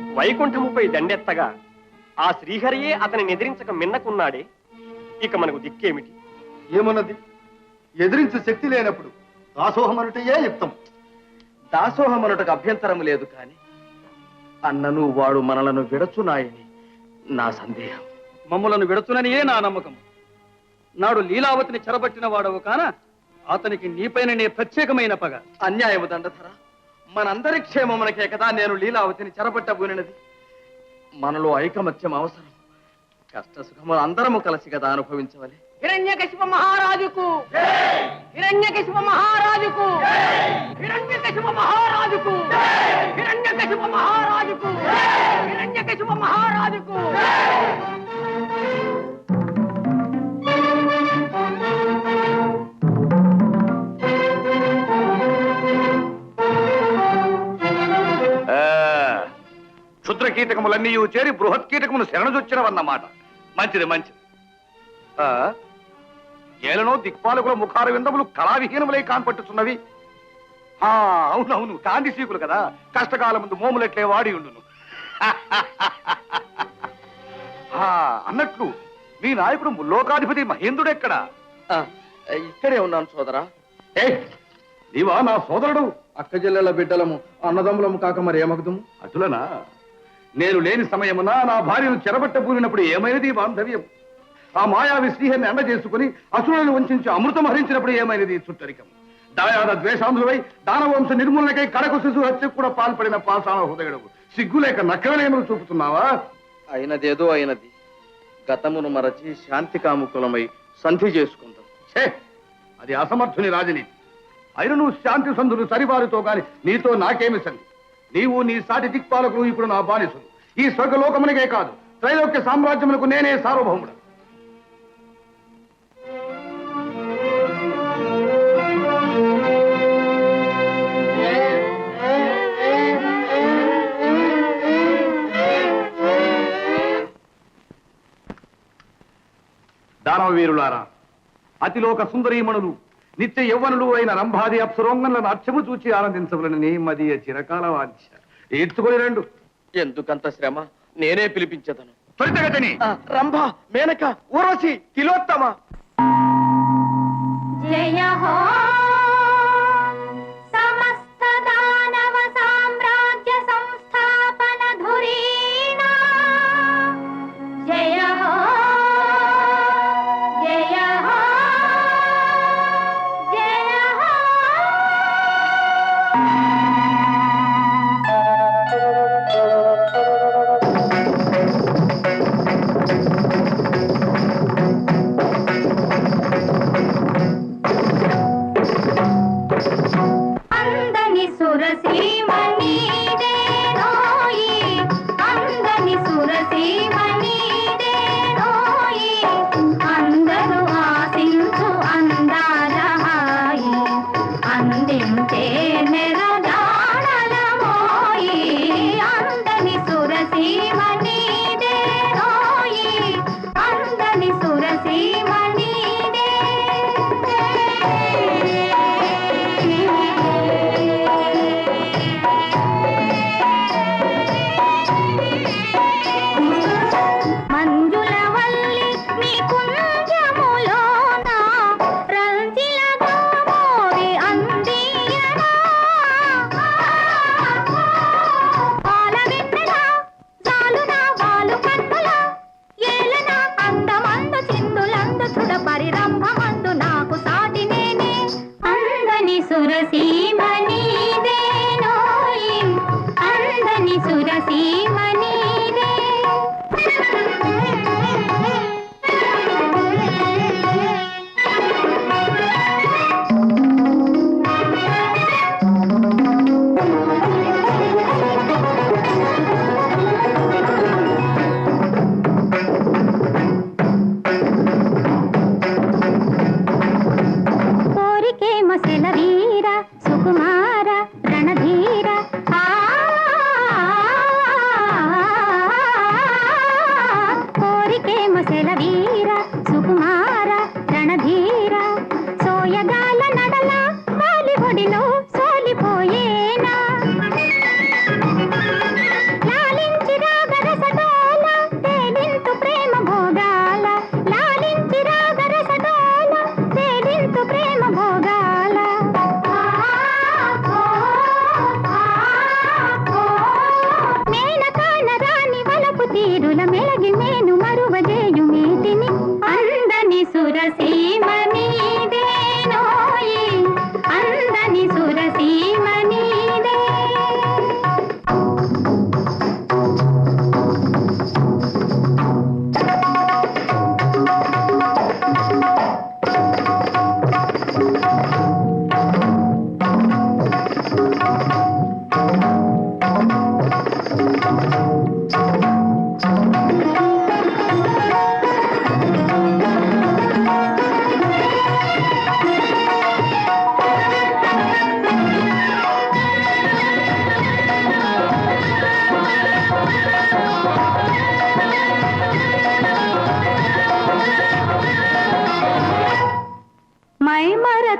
వైకుంఠముపై దండెత్తగా ఆ శ్రీహరియే అతని నిద్రించక మిన్నకున్నాడే. ఇక మనకు దిక్కేమిటి? ఏమన్నది? ఎదిరించే శక్తి లేనప్పుడు దాసోహమనుటయే యుక్తం. దాసోహమనుటకు అభ్యంతరము లేదు కాని అన్నను వాడు మనలను విడచునాయని నా సందేహం. మమ్మలను విడుతుననియే నా నమ్మకం. నాడు లీలావతిని చెరబట్టిన వాడవు కాన అతనికి నీపైననే ప్రత్యేకమైన పగ. అన్యాయము దండధరా. మనందరి క్షేమమునకే కదా నేను లీలావతిని చెరపట్టబోనినది. మనలో ఐకమత్యం అవసరం. కష్ట సుఖములు అందరము కలిసి కదా అనుభవించవలే. హిరణ్యకశిప మహారాజుకు! హిరణ్యకశిప మహారాజుకు! హిరణ్యకశిప మహారాజుకు! హిరణ్యకశిప మహారాజుకు! హిరణ్యకశిప మహారాజుకు! కీటకములన్నీ చేరి బృహత్ కీటకమును శరణజొచ్చినవన్నమాట. మంచిది మంచిది. ఆ, ఏలనో దిక్పాలకుల ముఖార విందములు కళావిహీనములై కాన్పట్టుచున్నవి. ఆ, అవునవును కాంతి సీకులు కదా. కష్టకాల ముందు మోములెట్లే వాడి ఉండును. ఆ, అన్నట్లు మీ నాయకుడు ముల్లోకాధిపతి మహేంద్రుడెక్కడా? ఆ, ఇక్కడే ఉన్నాను సోదరా. ఏ నీవా నా సోదరుడు? అక్క చెల్లెల బిడ్డలము అన్నదమ్ములము కాక మరి ఏమగుదుము? అటులనా? నేను లేని సమయమున నా భార్యను చెరబట్టబూనినప్పుడు ఏమైనది బాంధవ్యం? ఆ మాయావి శ్రీహరిని అండ చేసుకుని అసురులను వంచి అమృతం హరించినప్పుడు ఏమైనది చుట్టరికం? దాయాద ద్వేషాంధులై దానవంశ నిర్మూలనకై కడకు శిశు హత్యకు కూడా పాల్పడిన పాషాణ హృదయుడు సిగ్గులేక నక్కవలేమని చూపుతున్నావా? అయినదేదో అయినది. గతమును మరచి శాంతి కాముకులమై సంధి చేసుకుందాం. ఛే! అది అసమర్థుని రాజనీతి. అయిన నువ్వు శాంతి సంధులు సరివారితో గాని నీతో నాకేమి సంధి నీవు నీ సాటి దిక్పాలకులు ఇప్పుడు నా బానిసులు. ఈ స్వర్గలోకమునికే కాదు త్రైలోక్య సామ్రాజ్యములకు నేనే సార్వభౌముడు. దానవీరులారా అతిలోక సుందరీమణులు నిత్య యవ్వనులు అయిన రంభాది అప్సరోంగంల నాట్యము చూచి ఆనందించవలనని మది చిరకాల వాంఛ ఎత్తుకొని రెండు. ఎందుకంత శ్రమ? నేనే పిలిపించదను. త్వరితగతిని. రంభ మేనక ఊర్వశి తిలోత్తమ. జయ హో అందని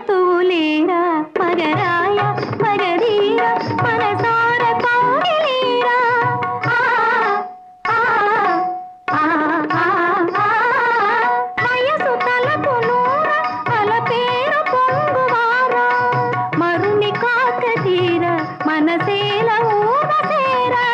తూలేరా మగరాయ మగధీరా మనసార కోగిలీరా వయసు తలకు నూర తల పేరు పొంగువారా. మరుని కాక తీరా మనసేల ఊరసేరా